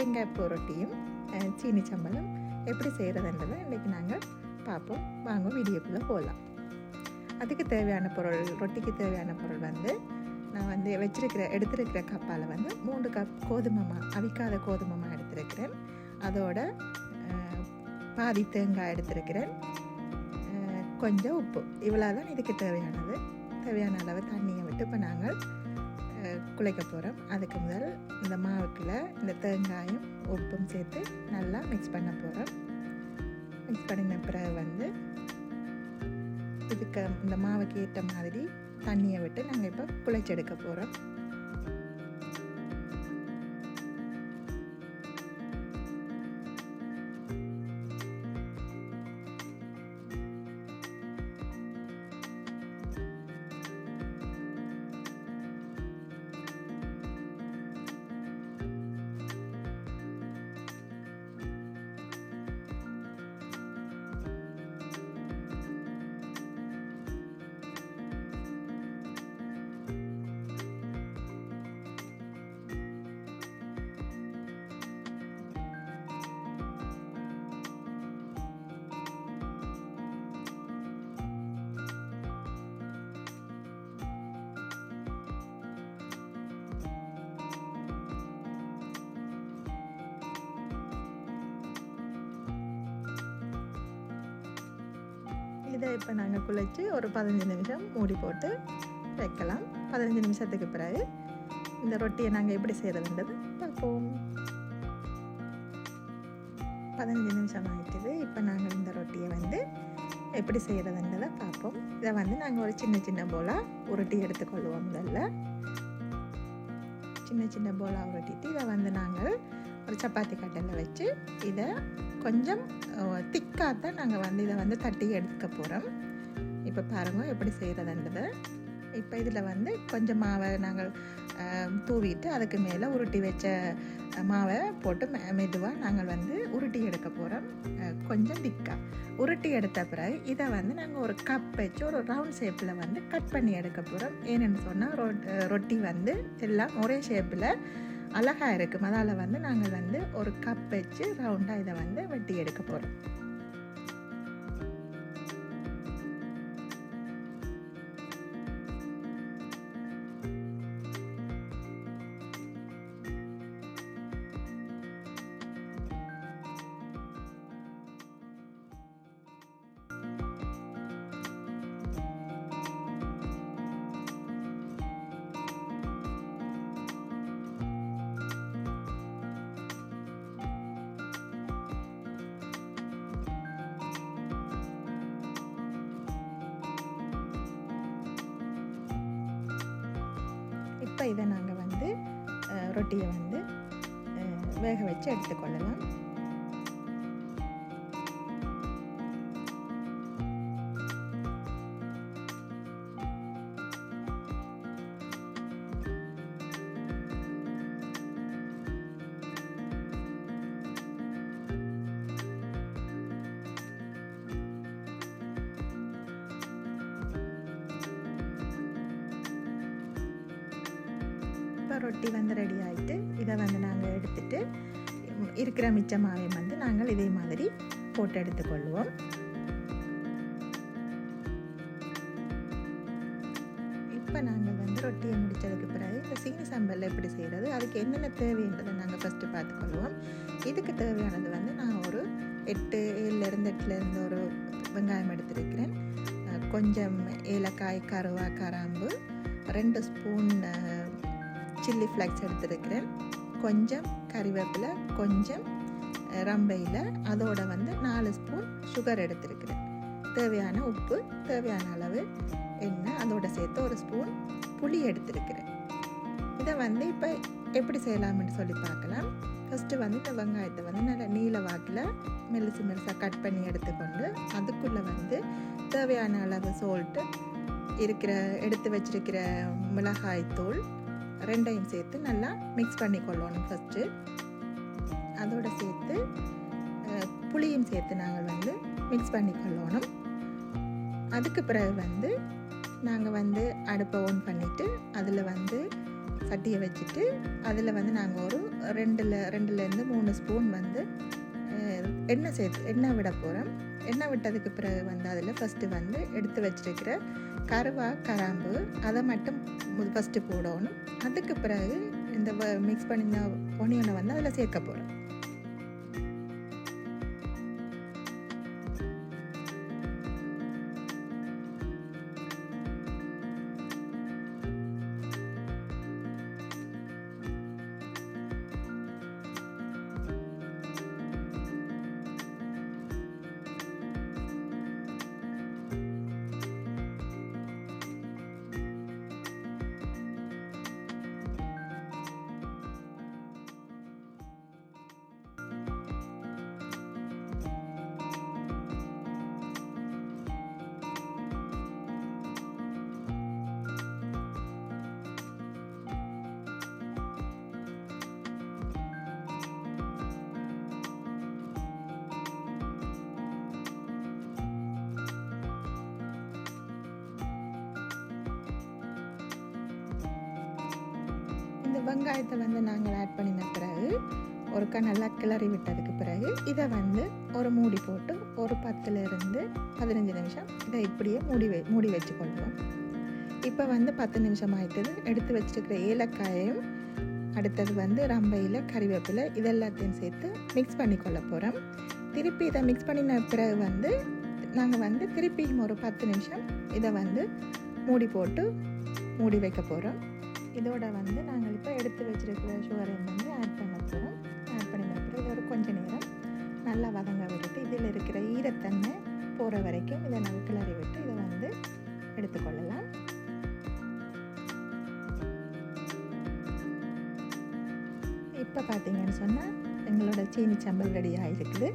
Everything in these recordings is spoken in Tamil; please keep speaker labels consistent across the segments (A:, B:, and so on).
A: தேங்காய் ரொட்டியும் சீனி சம்பளம் எப்படி செய்கிறதுன்றதை இன்றைக்கி நாங்கள் பார்ப்போம். வாங்க வீடியோக்குள்ளே போகலாம். அதுக்கு தேவையான பொருள் ரொட்டிக்கு தேவையான பொருள் வந்து நான் வந்து வச்சிருக்கிற எடுத்திருக்கிற கப்பால் வந்து மூன்று கப் கோதுமை மா அவிக்காத கோதுமை மா எடுத்திருக்கிறேன். அதோட பாதி தேங்காய் எடுத்திருக்கிறேன். கொஞ்சம் உப்பு. இவ்வளோ தான் இதுக்கு தேவையானது. தேவையான அளவு தண்ணியை விட்டு இப்போ நாங்கள் குழைக்க போகிறோம் அதுக்கு முதல் இந்த மாவுக்குள்ள இந்த தேங்காயும் உப்பும் சேர்த்து நல்லா மிக்ஸ் பண்ண போகிறோம் மிக்ஸ் பண்ணின பிறகு வந்து இதுக்கு இந்த மாவுக்கு ஏற்ற மாதிரி தண்ணியை விட்டு நாங்கள் இப்போ குழைச்செடுக்க போகிறோம் இதை இப்போ நாங்கள் குழைச்சி ஒரு பதினஞ்சு நிமிஷம் மூடி போட்டு வைக்கலாம். பதினஞ்சு நிமிஷத்துக்கு பிறகு இந்த ரொட்டியை நாங்கள் எப்படி செய்கிறதுன்றது பார்ப்போம். பதினஞ்சு நிமிஷம் ஆகிட்டுது இப்போ நாங்கள் இந்த ரொட்டியை வந்து எப்படி செய்கிறதுன்றதை பார்ப்போம். இதை வந்து நாங்கள் ஒரு சின்ன சின்ன போலாக உருட்டி எடுத்துக்கொள்வோம் முதல்ல. சின்ன சின்ன போலாக உருட்டிட்டு இதை வந்து நாங்கள் ஒரு சப்பாத்தி கட்டையில் வச்சு இதை கொஞ்சம் திக்காக தான் நாங்கள் வந்து இதை வந்து தட்டி எடுக்க போகிறோம். இப்போ பாருங்க எப்படி செய்கிறதுன்றதை. இப்போ இதில் வந்து கொஞ்சம் மாவை நாங்கள் தூவிட்டு அதுக்கு மேலே உருட்டி வச்ச மாவை போட்டு மெ மெதுவாக நாங்கள் வந்து உருட்டி எடுக்க போகிறோம். கொஞ்சம் திக்காக. உருட்டி எடுத்த பிறகு இதை வந்து நாங்கள் ஒரு கப் வச்சு ஒரு ரவுண்ட் ஷேப்பில் வந்து கட் பண்ணி எடுக்க போகிறோம். ஏன்னு சொன்னால் ரொட்டி வந்து எல்லாம் ஒரே ஷேப்பில் அழகாக இருக்கும். அதால் வந்து நாங்கள் வந்து ஒரு கப் வச்சு ரவுண்டாக இதை வந்து வெட்டி எடுக்க போகிறோம் இப்போ இதை நாங்கள் வந்து ரொட்டியை வந்து வேக வச்சு எடுத்துக்கொள்ளலாம். இப்போ ரொட்டி வந்து ரெடி ஆகிட்டு இதை வந்து நாங்கள் எடுத்துட்டு இருக்கிற மிச்ச மாவையும் வந்து நாங்கள் இதே மாதிரி போட்டு எடுத்துக்கொள்வோம். இப்போ நாங்கள் வந்து ரொட்டியை முடித்ததுக்கு பிறகு இந்த சீனி சாம்பலில் எப்படி செய்கிறது அதுக்கு என்னென்ன தேவைன்றதை நாங்கள் ஃபஸ்ட்டு பார்த்துக்கொள்வோம். இதுக்கு தேவையானது வந்து நான் ஒரு எட்டு ஏழுலேருந்து எட்டுலேருந்து ஒரு வெங்காயம் எடுத்துருக்கிறேன். கொஞ்சம் ஏலக்காய் கருவா கராம்பு ரெண்டு ஸ்பூன் சில்லி ஃப்ளாக்ஸ் எடுத்திருக்கிறேன். கொஞ்சம் கறிவேப்பிலை கொஞ்சம் ரம்பையில். அதோட வந்து நாலு ஸ்பூன் சுகர் எடுத்துருக்கிறேன். தேவையான உப்பு தேவையான அளவு எண்ணெய் அதோட சேர்த்து ஒரு ஸ்பூன் புளி எடுத்துருக்கிறேன். இதை வந்து இப்போ எப்படி செய்யலாம்னு சொல்லி பார்க்கலாம். ஃபஸ்ட்டு வந்து இந்த வெங்காயத்தை வந்து நல்ல நீல வாக்கில் மெலுசு மெலுசாக கட் பண்ணி எடுத்துக்கொண்டு அதுக்குள்ளே வந்து தேவையான அளவு சோல்ட்டு இருக்கிற எடுத்து வச்சிருக்கிற மிளகாய் தூள் ரெண்டையும் சேர்த்து நல்லா மிக்ஸ் பண்ணிக்கொள்ளணும் ஃபஸ்ட்டு அதோடு சேர்த்து புளியும் சேர்த்து நாங்கள் வந்து மிக்ஸ் பண்ணி கொள்ளணும் அதுக்கு பிறகு வந்து நாங்கள் வந்து அடுப்பை ஓன் பண்ணிவிட்டு அதில் வந்து சட்டியை வச்சுட்டு அதில் வந்து நாங்கள் ஒரு ரெண்டில் ரெண்டுலேருந்து மூணு ஸ்பூன் வந்து எண்ணெய் சேர்த்து எண்ணெய் விட போகிறோம் எண்ணெய் விட்டதுக்கு பிறகு வந்து அதில் ஃபஸ்ட்டு வந்து எடுத்து வச்சிருக்கிற கருவா கராம்பு அதை மட்டும் ஃபஸ்ட்டு போடணும். அதுக்கு பிறகு இந்த மிக்ஸ் பண்ணின ஒனியனை வந்து அதில் சேர்க்க போகிறோம் வெங்காயத்தை வந்து நாங்கள் ஆட் பண்ணின பிறகு ஒருக்கா நல்லா கிளறி விட்டதுக்கு பிறகு இதை வந்து ஒரு மூடி போட்டு ஒரு பத்துலேருந்து பதினஞ்சு நிமிஷம் இதை இப்படியே மூடி வை மூடி வச்சு கொள்வோம். இப்போ வந்து பத்து நிமிஷம் ஆயிட்டது. எடுத்து வச்சிருக்கிற ஏலக்காயையும் அடுத்தது வந்து ரம்பையில் கறிவேப்பிலை இதெல்லாத்தையும் சேர்த்து மிக்ஸ் பண்ணி கொள்ள போகிறோம் திருப்பி இதை மிக்ஸ் பண்ணின பிறகு வந்து நாங்கள் வந்து திருப்பியும் ஒரு பத்து நிமிஷம் இதை வந்து மூடி போட்டு மூடி வைக்க போகிறோம் இதோட வந்து நாங்கள் இப்போ எடுத்து வச்சிருக்கிற சுகரையும் வந்து ஆட் பண்ண போகிறோம் ஆட் பண்ணின அப்புறம் இது ஒரு கொஞ்சம் நேரம் நல்லா வதங்க விட்டுட்டு இதில் இருக்கிற ஈரத்தன்மை போகிற வரைக்கும் இதை நம்ம கிளறி விட்டு இதை வந்து எடுத்துக்கொள்ளலாம். இப்போ பார்த்தீங்கன்னு சொன்னால் எங்களோட சீனி சம்பல் ரெடி ஆகிருக்குது.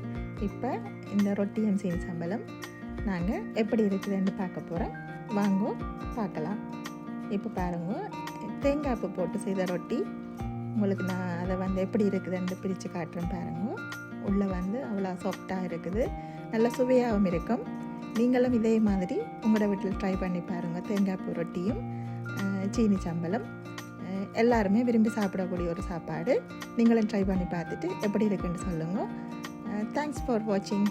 A: இப்போ இந்த ரொட்டியும் சீனி சம்பளம் நாங்கள் எப்படி இருக்குதுன்னு பார்க்க போகிறோம். வாங்கோ பார்க்கலாம். இப்போ பாருங்கள் தேங்காய் போட்டு செய்த ரொட்டி. உங்களுக்கு நான் அதை வந்து எப்படி இருக்குதுன்னு பிரித்து காட்டுறேன் பாருங்க. உள்ளே வந்து அவ்வளோ சாஃப்டாக இருக்குது. நல்ல சுவையாகவும் இருக்கும். நீங்களும் இதே மாதிரி உங்களோட வீட்டில் ட்ரை பண்ணி பாருங்கள் தேங்காய் பூ ரொட்டியும் சீனி சம்பளம் எல்லாருமே விரும்பி சாப்பிடக்கூடிய ஒரு சாப்பாடு. நீங்களும் ட்ரை பண்ணி பார்த்துட்டு எப்படி இருக்குன்னு சொல்லுங்கள் தேங்க்ஸ் ஃபார் வாட்சிங்